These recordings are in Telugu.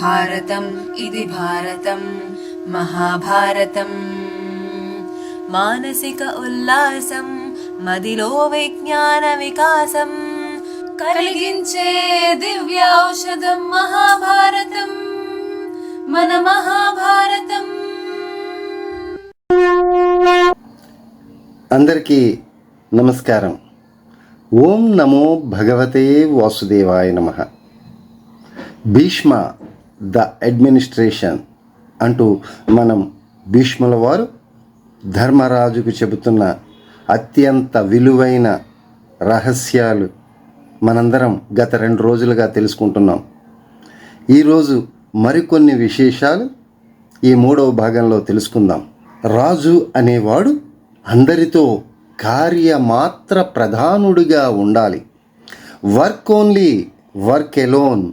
భారతం ఇది భారతం మహాభారతం మానసిక ఉల్లాసం మదిలో విజ్ఞాన వికాసం కలిగించే దివ్య ఔషధం మహాభారతం మన మహాభారతం అందరికీ నమస్కారం. ఓం నమో భగవతే వాసుదేవాయ నమ. భీష్మ ద అడ్మినిస్ట్రేషన్ అంటూ మనం భీష్ముల వారు ధర్మరాజుకు చెబుతున్న అత్యంత విలువైన రహస్యాలు మనందరం గత రెండు రోజులుగా తెలుసుకుంటున్నాం. ఈరోజు మరికొన్ని విశేషాలు ఈ మూడవ భాగంలో తెలుసుకుందాం. రాజు అనేవాడు అందరితో కార్యమాత్ర ప్రధానుడిగా ఉండాలి. వర్క్ ఓన్లీ వర్క్ ఎలోన్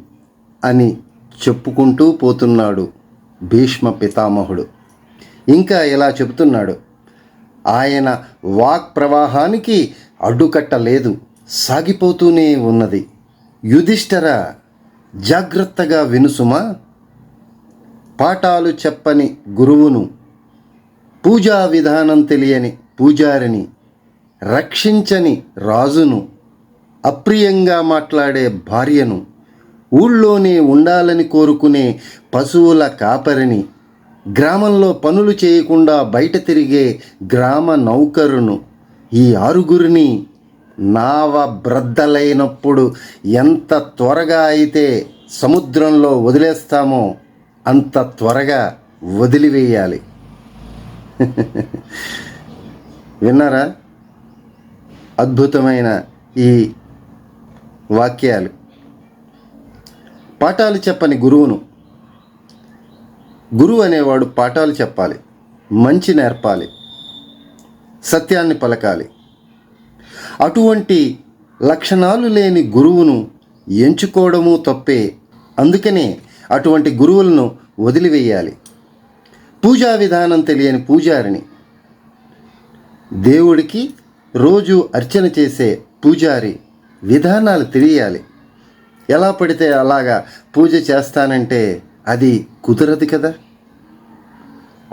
అని చెప్పుకుంటూ పోతున్నాడు భీష్మ పితామహుడు. ఇంకా ఇలా చెబుతున్నాడు ఆయన వాక్ ప్రవాహానికి అడ్డుకట్ట లేదు సాగిపోతూనే ఉన్నది. యుధిష్ఠర జాగ్రత్తగా వినుసుమా? పాఠాలు చెప్పని గురువును పూజా విధానం తెలియని పూజారిని రక్షించని రాజును అప్రియంగా మాట్లాడే భార్యను ఊళ్ళోనే ఉండాలని కోరుకునే పశువుల కాపరిని. గ్రామంలో పనులు చేయకుండా బయట తిరిగే గ్రామ నౌకరును. ఈ ఆరుగురిని నావ బ్రద్దలైనప్పుడు ఎంత త్వరగా అయితే సముద్రంలో వదిలేస్తామో అంత త్వరగా వదిలివేయాలి. విన్నారా? అద్భుతమైన ఈ వాక్యాలు. పాఠాలు చెప్పని గురువును. గురువు అనేవాడు పాఠాలు చెప్పాలి మంచి నేర్పాలి సత్యాన్ని పలకాలి. అటువంటి లక్షణాలు లేని గురువును ఎంచుకోవడము తప్పే. అందుకనే అటువంటి గురువులను వదిలివేయాలి. పూజా విధానం తెలియని పూజారిని. దేవుడికి రోజు అర్చన చేసే పూజారి విధానాలు తెలియాలి. ఎలా పడితే అలాగా పూజ చేస్తానంటే అది కుదరదు కదా?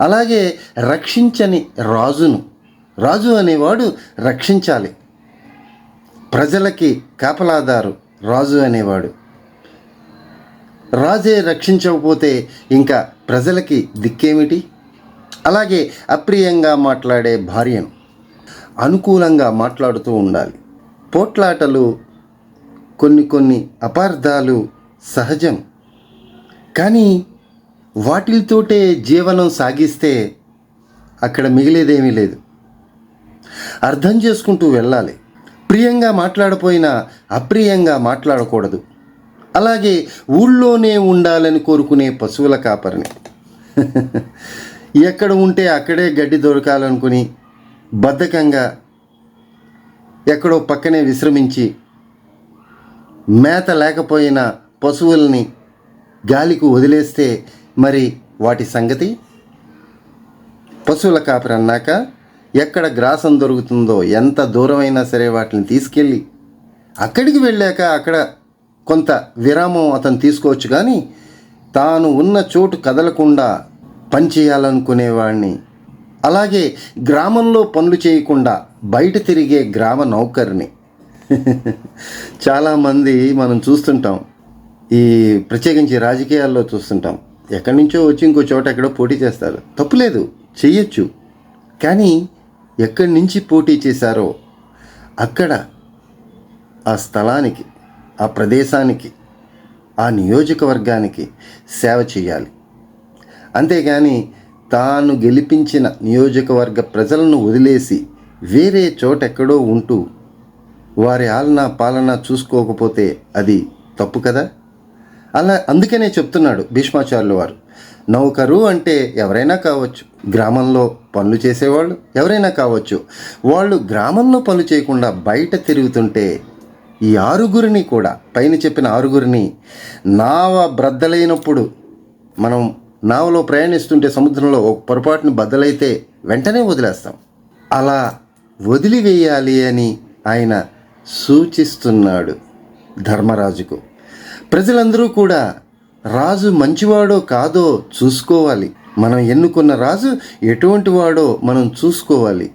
అలాగే రక్షించని రాజును రాజు అనేవాడు రక్షించాలి. ప్రజలకి కాపలాదారు రాజు అనేవాడు. రాజే రక్షించకపోతే ఇంకా ప్రజలకి దిక్కేమిటి? అలాగే అప్రియంగా మాట్లాడే భార్యను అనుకూలంగా మాట్లాడుతూ ఉండాలి. పోట్లాటలు కొన్ని కొన్ని అపార్థాలు సహజం. కానీ వాటితోటే జీవనం సాగిస్తే అక్కడ మిగిలేదేమీ లేదు. అర్థం చేసుకుంటూ వెళ్ళాలి. ప్రియంగా మాట్లాడపోయినా అప్రియంగా మాట్లాడకూడదు. అలాగే ఊళ్ళోనే ఉండాలని కోరుకునే పశువుల కాపరిని. ఎక్కడ ఉంటే అక్కడే గడ్డి దొరకాలనుకుని బద్ధకంగా ఎక్కడో పక్కనే విశ్రమించి మేత లేకపోయినా పశువుల్ని గాలికి వదిలేస్తే మరి వాటి సంగతి? పశువుల కాపరన్నాక ఎక్కడ గ్రాసం దొరుకుతుందో ఎంత దూరమైనా సరే వాటిని తీసుకెళ్ళి అక్కడికి వెళ్ళాక అక్కడ కొంత విరామం అతను తీసుకోవచ్చు కానీ తాను ఉన్న చోటు కదలకుండా పనిచేయాలనుకునేవాడిని అలాగే గ్రామంలో పనులు చేయకుండా బయట తిరిగే గ్రామ నౌకర్ని. చాలామంది మనం చూస్తుంటాం. ఈ ప్రత్యేకించి రాజకీయాల్లో చూస్తుంటాం. ఎక్కడి నుంచో వచ్చి ఇంకో చోట ఎక్కడో పోటీ చేస్తారు. తప్పులేదు చెయ్యొచ్చు. కానీ ఎక్కడి నుంచి పోటీ చేశారో అక్కడ ఆ స్థలానికి ఆ ప్రదేశానికి ఆ నియోజకవర్గానికి సేవ చేయాలి అంతేగాని తాను గెలిపించిన నియోజకవర్గ ప్రజలను వదిలేసి వేరే చోటెక్కడో ఉంటూ వారి ఆలన పాలన చూసుకోకపోతే అది తప్పు కదా? అలా అందుకనే చెప్తున్నాడు భీష్మాచార్యుల వారు. నౌకరు అంటే ఎవరైనా కావచ్చు. గ్రామంలో పనులు చేసేవాళ్ళు ఎవరైనా కావచ్చు. వాళ్ళు గ్రామంలో పనులు చేయకుండా బయట తిరుగుతుంటే ఈ ఆరుగురిని కూడా పైన చెప్పిన ఆరుగురిని నావ బ్రద్దలైనప్పుడు మనం నావలో ప్రయాణిస్తుంటే సముద్రంలో ఒక పొరపాటుని బద్దలైతే వెంటనే వదిలేస్తాం. అలా వదిలివేయాలి అని ఆయన సూచిస్తున్నాడు ధర్మరాజుకు. ప్రజలందరూ కూడా రాజు మంచివాడో కాదో చూసుకోవాలి. మనం ఎన్నుకున్న రాజు ఎటువంటి వాడో మనం చూసుకోవాలి.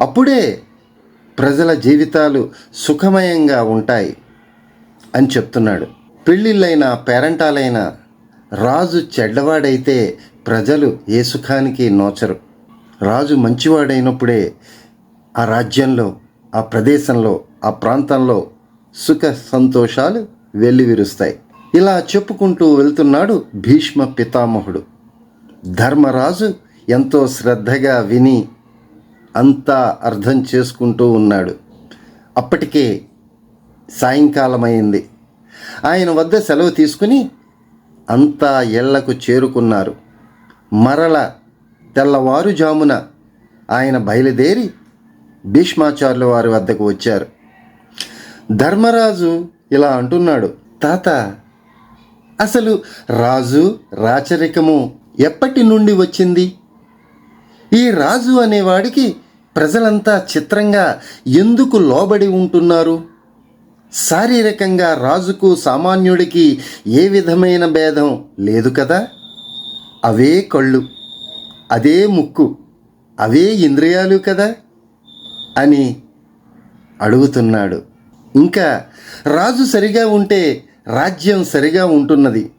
అప్పుడే ప్రజల జీవితాలు సుఖమయంగా ఉంటాయి అని చెప్తున్నాడు. పెళ్ళిళ్ళైనా పేరంటాలైనా రాజు చెడ్డవాడైతే ప్రజలు ఏ సుఖానికి నోచరు. రాజు మంచివాడైనప్పుడే ఆ రాజ్యంలో ఆ ప్రదేశంలో ఆ ప్రాంతంలో సుఖ సంతోషాలు వెల్లివిరుస్తాయి. ఇలా చెప్పుకుంటూ వెళ్తున్నాడు భీష్మ పితామహుడు. ధర్మరాజు ఎంతో శ్రద్ధగా విని అంతా అర్థం చేసుకుంటూ ఉన్నాడు. అప్పటికే సాయంకాలమైంది. ఆయన వద్ద సెలవు తీసుకుని అంతా ఎళ్ళకు చేరుకున్నారు. మరల తెల్లవారుజామున ఆయన బయలుదేరి భీష్మాచార్యుల వారి వద్దకు వచ్చారు. ధర్మరాజు ఇలా అంటున్నాడు తాత అసలు రాజు రాచరికము ఎప్పటి నుండి వచ్చింది? ఈ రాజు అనేవాడికి ప్రజలంతా చిత్రంగా ఎందుకు లోబడి ఉంటున్నారు? శారీరకంగా రాజుకు సామాన్యుడికి ఏ విధమైన భేదం లేదు కదా? అవే కళ్ళు అదే ముక్కు అవే ఇంద్రియాలు కదా? అని అడుగుతున్నాడు. ఇంకా రాజు సరిగా ఉంటే రాజ్యం సరిగా ఉంటున్నది.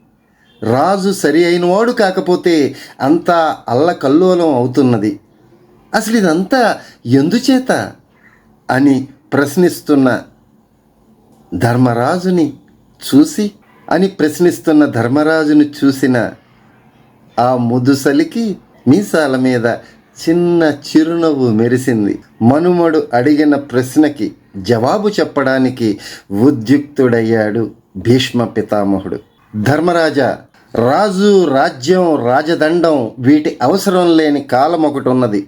రాజు సరి అయినవాడు కాకపోతే అంతా అల్లకల్లోలం అవుతున్నది. అసలు ఇదంతా ఎందుచేత? అని ప్రశ్నిస్తున్న ధర్మరాజుని చూసి అని ప్రశ్నిస్తున్న ధర్మరాజుని చూసిన ఆ ముదుసలికి మీసాల మీద చిన్న చిరునవ్వు మెరిసింది. మనుమడు అడిగిన ప్రశ్నకి జవాబు చెప్పడానికి ఉద్యుక్తుడయ్యాడు భీష్మ పితామహుడు. ధర్మరాజా రాజు రాజ్యం రాజదండం వీటి అవసరం లేని కాలం ఒకటి ఉన్నది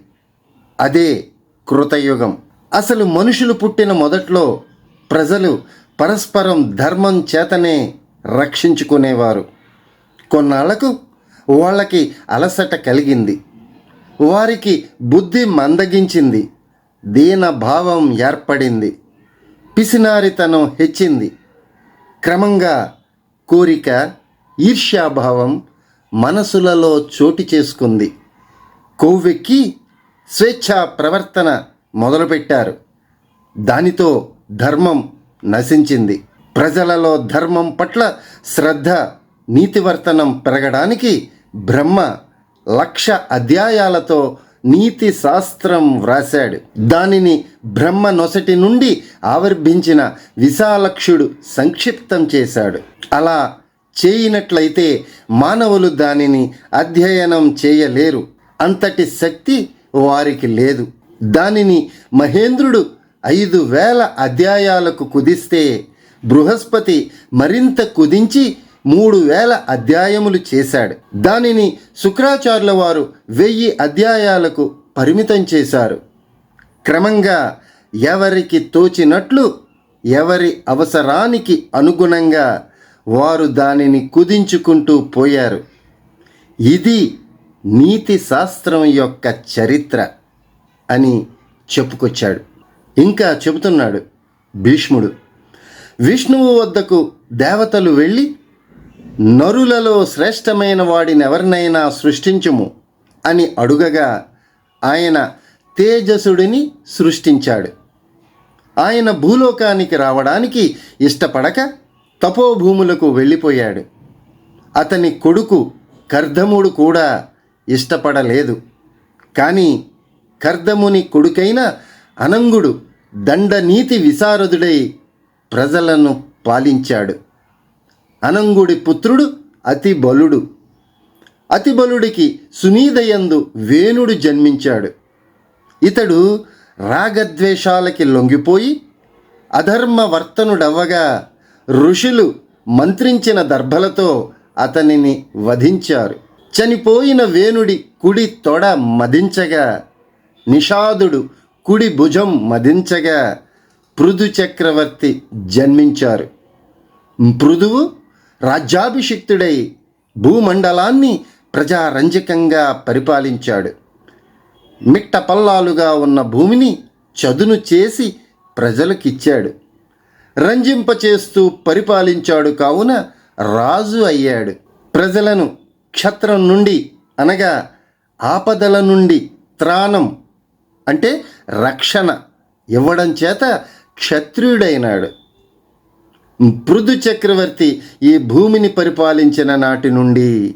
అదే కృతయుగం. అసలు మనుషులు పుట్టిన మొదట్లో ప్రజలు పరస్పరం ధర్మం చేతనే రక్షించుకునేవారు. కొన్నాళ్ళకు వాళ్ళకి అలసట కలిగింది. వారికి బుద్ధి మందగించింది. దీన భావం ఏర్పడింది. పిసినారితనం హెచ్చింది. క్రమంగా కోరిక ఈర్ష్యాభావం మనసులలో చోటు చేసుకుంది. కొవ్వెక్కి స్వేచ్ఛా ప్రవర్తన మొదలుపెట్టారు. దానితో ధర్మం నశించింది. ప్రజలలో ధర్మం పట్ల శ్రద్ధ నీతివర్తనం పెరగడానికి బ్రహ్మ లక్ష అధ్యాయాలతో నీతి శాస్త్రం వ్రాశాడు. దానిని బ్రహ్మ నొసటి నుండి ఆవిర్భించిన విశాలక్షుడు సంక్షిప్తం చేశాడు. అలా చేయనట్లయితే మానవులు దానిని అధ్యయనం చేయలేరు. అంతటి శక్తి వారికి లేదు. దానిని మహేంద్రుడు ఐదు వేల అధ్యాయాలకు కుదిస్తే బృహస్పతి మరింత కుదించి మూడు వేల అధ్యాయములు చేశాడు. దానిని శుక్రాచార్యుల వారు వెయ్యి అధ్యాయాలకు పరిమితం చేశారు. క్రమంగా ఎవరికి తోచినట్లు ఎవరి అవసరానికి అనుగుణంగా వారు దానిని కుదించుకుంటూ పోయారు. ఇది నీతి శాస్త్రం యొక్క చరిత్ర అని చెప్పుకొచ్చాడు. ఇంకా చెబుతున్నాడు భీష్ముడు. విష్ణువు వద్దకు దేవతలు వెళ్ళి నరులలో శ్రేష్టమైన వాడిని ఎవరినైనా సృష్టించుము అని అడుగగా ఆయన తేజసుడిని సృష్టించాడు. ఆయన భూలోకానికి రావడానికి ఇష్టపడక తపోభూములకు వెళ్ళిపోయాడు. అతని కొడుకు కర్ధముడు కూడా ఇష్టపడలేదు. కానీ కర్ధముని కొడుకైన అనంగుడు దండనీతి విశారదుడై ప్రజలను పాలించాడు. అనంగుడి పుత్రుడు అతి బలుడు. అతి బలుడికి సునీదయందు వేణుడు జన్మించాడు. ఇతడు రాగద్వేషాలకి లొంగిపోయి అధర్మ వర్తనుడవ్వగా ఋషులు మంత్రించిన దర్భలతో అతనిని వధించారు. చనిపోయిన వేణుడి కుడి తొడ మదించగా నిషాదుడు కుడి భుజం మదించగా పృథు చక్రవర్తి జన్మించారు. పృథువు రాజ్యాభిషిక్తుడై భూమండలాన్ని ప్రజారంజకంగా పరిపాలించాడు. మిట్ట పల్లాలుగా ఉన్న భూమిని చదును చేసి ప్రజలకిచ్చాడు. రంజింపచేస్తూ పరిపాలించాడు కావున రాజు అయ్యాడు. ప్రజలను క్షత్రం నుండి అనగా ఆపదల నుండి త్రాణం అంటే రక్షణ ఇవ్వడం చేత క్షత్రియుడైనాడు. పృథు చక్రవర్తి ఈ భూమిని పరిపాలించిన నాటి నుండి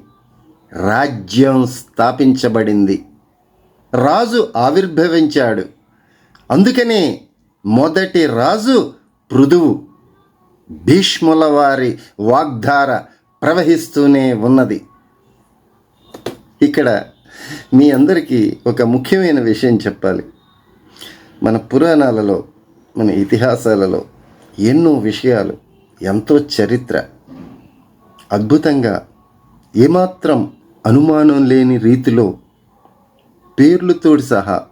రాజ్యం స్థాపించబడింది. రాజు ఆవిర్భవించాడు. అందుకనే మొదటి రాజు పృథువు. భీష్ముల వారి వాగ్ధార ప్రవహిస్తూనే ఉన్నది. ఇక్కడ మీ అందరికీ ఒక ముఖ్యమైన విషయం చెప్పాలి. మన పురాణాలలో మన ఇతిహాసాలలో ఎన్నో విషయాలు ఎంతో చరిత్ర. అద్భుతంగా ఏమాత్రం అనుమానం లేని రీతిలో పేర్లతోటి సహా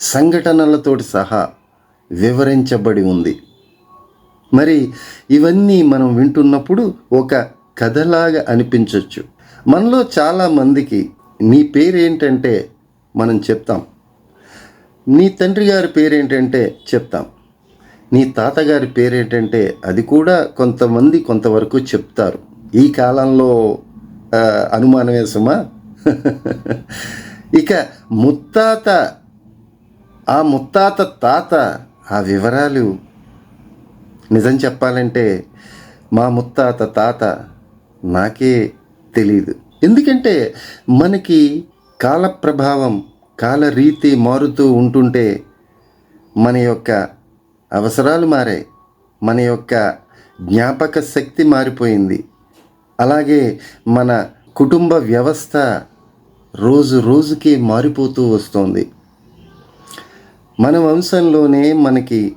సంఘటనలతోటి సహా వివరించబడి ఉంది. మరి ఇవన్నీ మనం వింటున్నప్పుడు ఒక కథలాగా అనిపించవచ్చు మనలో చాలామందికి నీ పేరేంటంటే మనం చెప్తాం. నీ తండ్రి గారి పేరేంటంటే చెప్తాం. నీ తాతగారి పేరేంటంటే అది కూడా కొంతమంది కొంతవరకు చెప్తారు. ఈ కాలంలో అనుమానమే సుమా? ఇక ముత్తాత ఆ ముత్తాత తాత ఆ వివరాలు నిజం చెప్పాలంటే మా ముత్తాత తాత నాకే తెలియదు ఎందుకంటే మనకి కాల ప్రభావం కాలరీతి మారుతూ ఉంటుంటే మన యొక్క అవసరాలు మారాయి మన యొక్క జ్ఞాపక శక్తి మారిపోయింది. అలాగే మన కుటుంబ వ్యవస్థ రోజు రోజుకి మారిపోతూ వస్తుంది. మన వంశంలోనే మనకి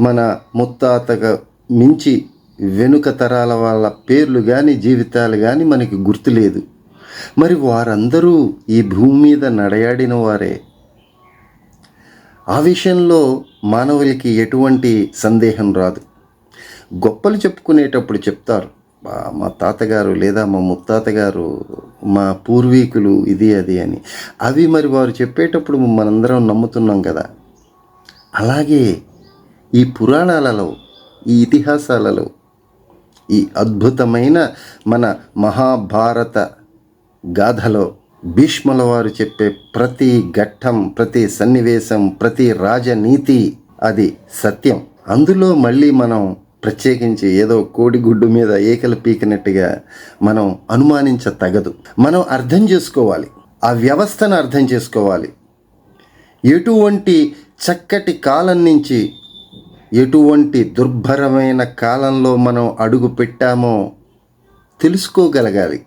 మన ముత్తాతగా మించి వెనుక తరాల వాళ్ళ పేర్లు కానీ జీవితాలు కానీ మనకి గుర్తులేదు. మరి వారందరూ ఈ భూమి మీద నడయాడిన వారే. ఆ విషయంలో మానవులకి ఎటువంటి సందేహం రాదు. గొప్పలు చెప్పుకునేటప్పుడు చెప్తారు మా తాతగారు లేదా మా ముత్తాతగారు మా పూర్వీకులు ఇది అది అని. అవి మరి వారు చెప్పేటప్పుడు మనందరం నమ్ముతున్నాం కదా. అలాగే ఈ పురాణాలలో ఈ ఇతిహాసాలలో ఈ అద్భుతమైన మన మహాభారత గాథలో భీష్ముల వారు చెప్పే ప్రతి ఘట్టం ప్రతి సన్నివేశం ప్రతి రాజనీతి అది సత్యం. అందులో మళ్ళీ మనం ప్రత్యేకించి ఏదో కోడిగుడ్డు మీద ఏకలు పీకినట్టుగా మనం అనుమానించ తగదు మనం అర్థం చేసుకోవాలి. ఆ వ్యవస్థను అర్థం చేసుకోవాలి. ఎటువంటి చక్కటి కాలం నుంచి ఎటువంటి దుర్భరమైన కాలంలో మనం అడుగు పెట్టామో తెలుసుకోగలగాలి.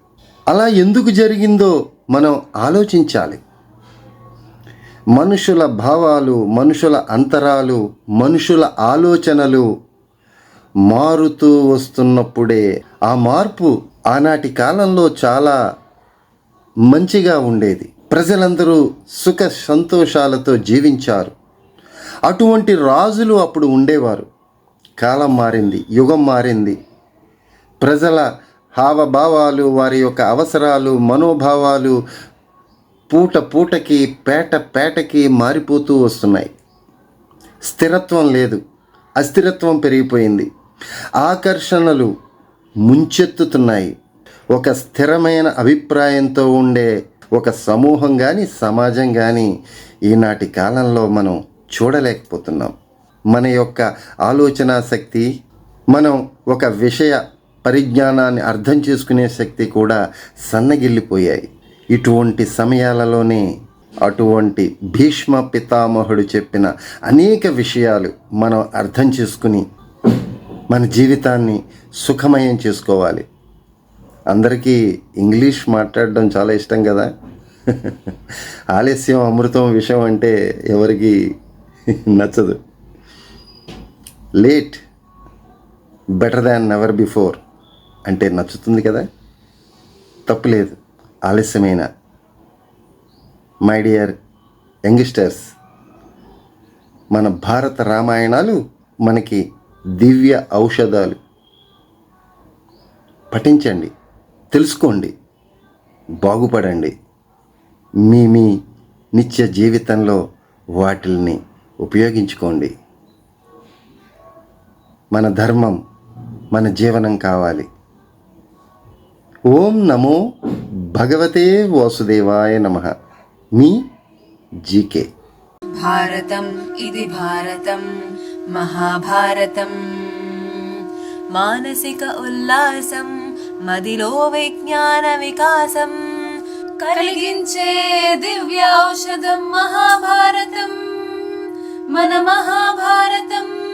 అలా ఎందుకు జరిగిందో మనం ఆలోచించాలి. మనుషుల భావాలు మనుషుల అంతరాలు మనుషుల ఆలోచనలు మారుతూ వస్తున్నప్పుడే ఆ మార్పు ఆనాటి కాలంలో చాలా మంచిగా ఉండేది. ప్రజలందరూ సుఖ సంతోషాలతో జీవించారు. అటువంటి రాజులు అప్పుడు ఉండేవారు. కాలం మారింది యుగం మారింది. ప్రజల హావభావాలు వారి యొక్క అవసరాలు మనోభావాలు పూట పూటకి పేట పేటకి మారిపోతూ వస్తున్నాయి. స్థిరత్వం లేదు. అస్థిరత్వం పెరిగిపోయింది. ఆకర్షణలు ముంచెత్తుతున్నాయి. ఒక స్థిరమైన అభిప్రాయంతో ఉండే ఒక సమూహం కానీ సమాజం కానీ ఈనాటి కాలంలో మనం చూడలేకపోతున్నాం. మన యొక్క ఆలోచన శక్తి మనం ఒక విషయ పరిజ్ఞానాన్ని అర్థం చేసుకునే శక్తి కూడా సన్నగిల్లిపోయాయి. ఇటువంటి సమయాలలోనే అటువంటి భీష్మ పితామహుడు చెప్పిన అనేక విషయాలు మనం అర్థం చేసుకుని మన జీవితాన్ని సుఖమయం చేసుకోవాలి. అందరికీ ఇంగ్లీష్ మాట్లాడడం చాలా ఇష్టం కదా? ఆలస్యం అమృతం విషయం అంటే ఎవరికి నచ్చదు. Late better than never before. అంటే నచ్చుతుంది కదా? తప్పులేదు. ఆలస్యమైన. మై డియర్ యంగ్స్టర్స్ మన భారత రామాయణాలు మనకి దివ్య ఔషధాలు. పఠించండి తెలుసుకోండి బాగుపడండి. మీ మీ నిత్య జీవితంలో వాటిల్ని ఉపయోగించుకోండి. మన ధర్మం మన జీవనం కావాలి. ఓం నమో భగవతే వాసుదేవాయ నమ. మీ జీకే. భారతం ఇది భారతం మహాభారతం. మానసిక ఉల్లాసం మదిలో విజ్ఞాన వికాసం. కలిగించే దివ్యౌషధం మహాభారతం మన మహాభారతం.